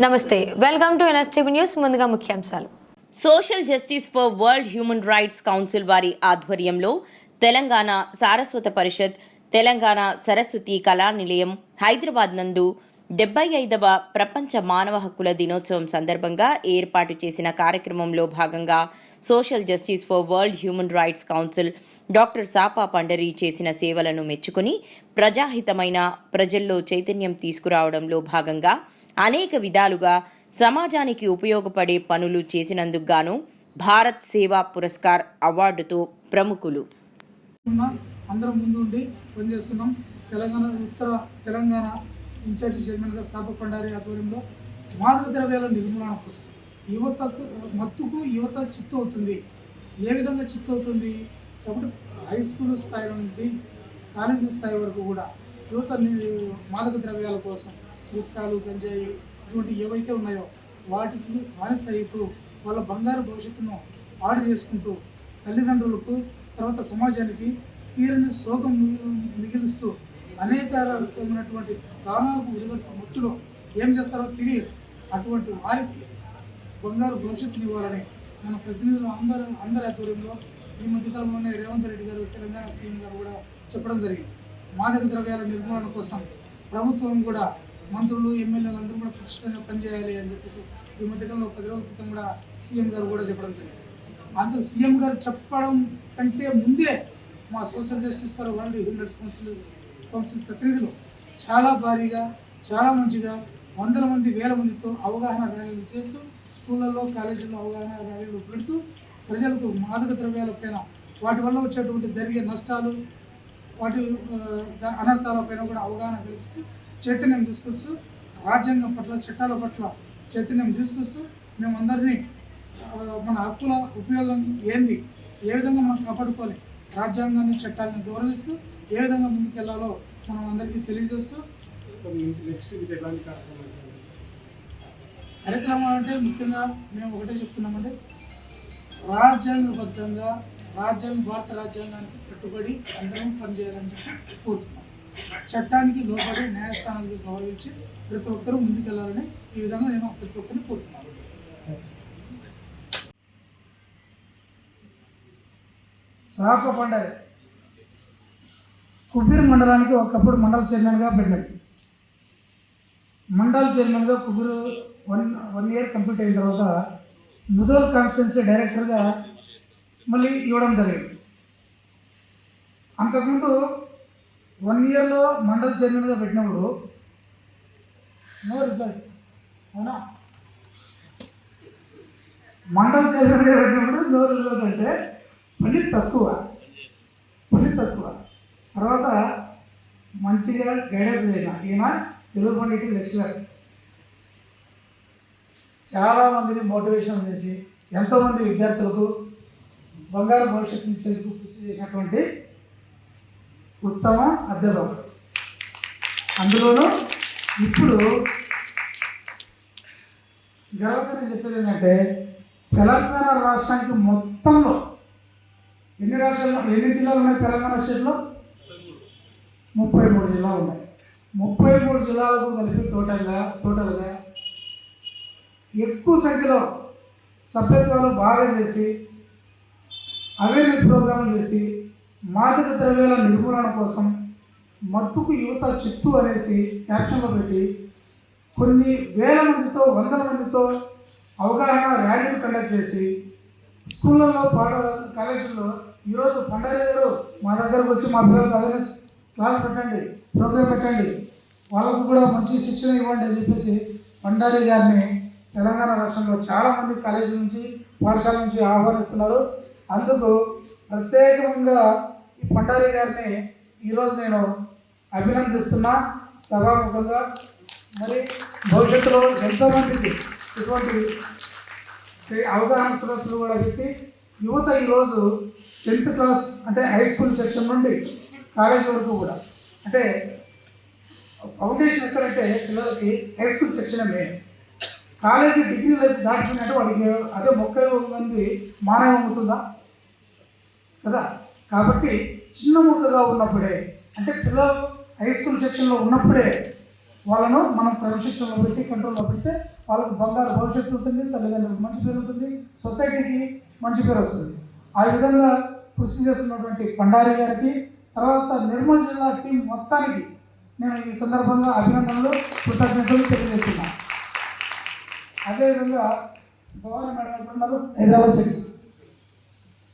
నమస్తే welcome to NSTV news ముందుగా ముఖ్యాంశాలు. Social justice for world human rights council వారి ఆధ్వర్యంలో తెలంగాణ సారస్వత పరిషత్ తెలంగాణ సరస్వతి కళా నిలయం హైదరాబాద్ నందు డెబ్బై ఐదవ ప్రపంచ మానవ హక్కుల దినోత్సవం సందర్భంగా ఏర్పాటు చేసిన కార్యక్రమంలో భాగంగా social justice for world human rights council doctor Sapa Pandari చేసిన సేవలను మెచ్చుకుని ప్రజాహితమైన ప్రజల్లో చైతన్యం తీసుకురావడంలో భాగంగా అనేక విధాలుగా సమాజానికి ఉపయోగపడే పనులు చేసినందుకు గాను భారత్ సేవా పురస్కార్ అవార్డుతో ప్రముఖులు. ఉన్న అందరం ముందు ఉండి పనిచేస్తున్నాం. తెలంగాణ ఉత్తర తెలంగాణ ఇన్ఛార్జి చైర్మన్గా సాప పండారి ఆధ్వర్యంలో మాదక ద్రవ్యాల నిర్మూలన కోసం యువతకు మత్తుకు యువత చిత్తు అవుతుంది. ఏ విధంగా చిత్తు అవుతుంది? కాబట్టి హై స్కూల్ స్థాయి నుండి కాలేజీ స్థాయి వరకు కూడా యువత మాదక ద్రవ్యాల కోసం గుట్కాలు గంజాయి ఇటువంటి ఏవైతే ఉన్నాయో వాటికి బానిస అవుతూ వాళ్ళ బంగారు భవిష్యత్తును పాడు చేసుకుంటూ తల్లిదండ్రులకు తర్వాత సమాజానికి తీరని శోకం మిగిలిస్తూ అనేక రకమైనటువంటి దానాలకు విడిగడుతూ మత్తులో ఏం చేస్తారో తెలియదు. అటువంటి వారికి బంగారు భవిష్యత్తుని ఇవ్వాలని మన ప్రతినిధులు అందరూ అందరి ఆధ్వర్యంలో ఈ మధ్యకాలంలోనే రేవంత్ రెడ్డి గారు తెలంగాణ సీఎం గారు కూడా చెప్పడం జరిగింది. మాదక ద్రవ్యాల నిర్మూలన కోసం ప్రభుత్వం కూడా మంత్రులు ఎమ్మెల్యేలు అందరూ కూడా పటిష్టంగా పనిచేయాలి అని చెప్పేసి ఈ మధ్యకాలంలో పది రోజుల క్రితం కూడా సీఎం గారు కూడా చెప్పడం జరిగింది. అందులో సీఎం గారు చెప్పడం కంటే ముందే మా social justice for world human rights council council ప్రతినిధులు చాలా భారీగా చాలా మంచిగా వందల మంది వేల మందితో అవగాహన ర్యాలీలు చేస్తూ స్కూళ్ళల్లో కాలేజీల్లో అవగాహన ర్యాలీలు పెడుతూ ప్రజలకు మాదక ద్రవ్యాలపైన వాటి వల్ల వచ్చేటువంటి జరిగే నష్టాలు వాటి అనర్థాలపైన కూడా అవగాహన కల్పిస్తూ చైతన్యం తీసుకొచ్చు రాజ్యాంగం పట్ల చట్టాల పట్ల చైతన్యం తీసుకొస్తూ మేమందరినీ మన హక్కుల ఉపయోగం ఏంది ఏ విధంగా మనం కాపాడుకోవాలి రాజ్యాంగాన్ని చట్టాలను గౌరవిస్తూ ఏ విధంగా ముందుకెళ్ళాలో మనం అందరికీ తెలియజేస్తూ నెక్స్ట్ కార్యక్రమాలు అంటే ముఖ్యంగా మేము ఒకటే చెప్తున్నామంటే రాజ్యాంగబద్ధంగా రాజ్యాంగ భారత రాజ్యాంగానికి కట్టుబడి అందరం పనిచేయాలని చెప్పి కోరుతున్నాం. చట్టానికి లోపడి న్యాయస్థానానికి గౌరవించి ప్రతి ఒక్కరూ ముందుకెళ్ళాలని ఈ విధంగా నేను ప్రతి ఒక్కరిని కోరుతున్నాను. సాప పండగ కుబీర్ మండలానికి ఒకప్పుడు మండల చైర్మన్గా పెట్టాడు. మండల చైర్మన్గా Kubeer one one year complete అయిన తర్వాత ముదోల్ కాన్స్టిట్యున్సీ డైరెక్టర్గా మళ్ళీ ఇవ్వడం జరిగింది. అంతకుముందు వన్ ఇయర్లో మండల్ చైర్మన్గా పెట్టినప్పుడు నో రిజల్ట్ అవునా? మండల్ చైర్మన్గా పెట్టినప్పుడు నో రిజల్ట్ అంటే పని తక్కువ. పని తక్కువ. తర్వాత మంచిగా గైడెన్స్ చేసిన. ఈయన తెలుగు పండిట్ లెక్చరర్ చాలామందిని మోటివేషన్ చేసి ఎంతోమంది విద్యార్థులకు బంగారు భవిష్యత్తు ఇచ్చేందుకు కృషి చేసినటువంటి ఉత్తమ అద్దెలో అందులోనూ ఇప్పుడు గర్వంగా చెప్పేది ఏంటంటే తెలంగాణ రాష్ట్రానికి మొత్తంలో ఎన్ని రాష్ట్రాల్లో ఎన్ని జిల్లాలు ఉన్నాయి తెలంగాణ స్టేట్లో? ముప్పై మూడు జిల్లాలు ఉన్నాయి. ముప్పై మూడు జిల్లాలకు కలిపి టోటల్గా టోటల్గా ఎక్కువ సంఖ్యలో సభ్యత్వాలు బాగా చేసి అవేర్నెస్ ప్రోగ్రాంలు చేసి మాదక ద్రవ్యాల నిర్మూలన కోసం మత్తుకు యువత చిత్తు అనేసి క్యాప్షన్లో పెట్టి కొన్ని వేల మందితో వందల మందితో అవగాహన ర్యాలీలు కండక్ట్ చేసి స్కూళ్ళల్లో పాఠ కాలేజీల్లో ఈరోజు పండగ గారు మా దగ్గరకు వచ్చి మా పిల్లలకు అవేర్నెస్ క్లాస్ పెట్టండి ప్రోగ్రామ్ పెట్టండి వాళ్ళకు కూడా మంచి శిక్షణ ఇవ్వండి అని చెప్పేసి పండారి గారిని తెలంగాణ రాష్ట్రంలో చాలామంది కాలేజీ నుంచి పాఠశాల నుంచి ఆహ్వానిస్తున్నారు. అందుకు ప్రత్యేకంగా ఈ గారిని ఈరోజు నేను అభినందిస్తున్నా సభాముఖంగా. మరి భవిష్యత్తులో ఎంతోమందికి ఇటువంటి అవగాహన సదస్సులు కూడా పెట్టి యువత ఈరోజు టెన్త్ క్లాస్ అంటే హై స్కూల్ సెక్షన్ నుండి కాలేజ్ వరకు కూడా. అంటే ఫౌండేషన్ ఎక్కడంటే పిల్లలకి high school section main. College degree life దాటిపోయినట్టు వాడికి అదే మొక్క మంది మానవ ఉంటుందా కదా? కాబట్టి చిన్న ముద్దగా ఉన్నప్పుడే అంటే పిల్లలు హై స్కూల్ సెక్షన్లో ఉన్నప్పుడే వాళ్ళను మనం క్రమశిక్షణలో పెట్టి కంట్రోల్లో పెడితే వాళ్ళకు బంగారు భవిష్యత్తు ఉంటుంది తల్లిదండ్రులకు మంచి పేరు ఉంటుంది సొసైటీకి మంచి పేరు వస్తుంది. ఆ విధంగా కృషి చేస్తున్నటువంటి పండారి గారికి తర్వాత నిర్మల్ జిల్లా టీం మొత్తానికి నేను ఈ సందర్భంగా అభినందనలు కృతజ్ఞతలు తెలియజేస్తున్నాను. అదేవిధంగా భవానీ మేడం ఎక్కడున్నారు హైదరాబాద్ సిటీ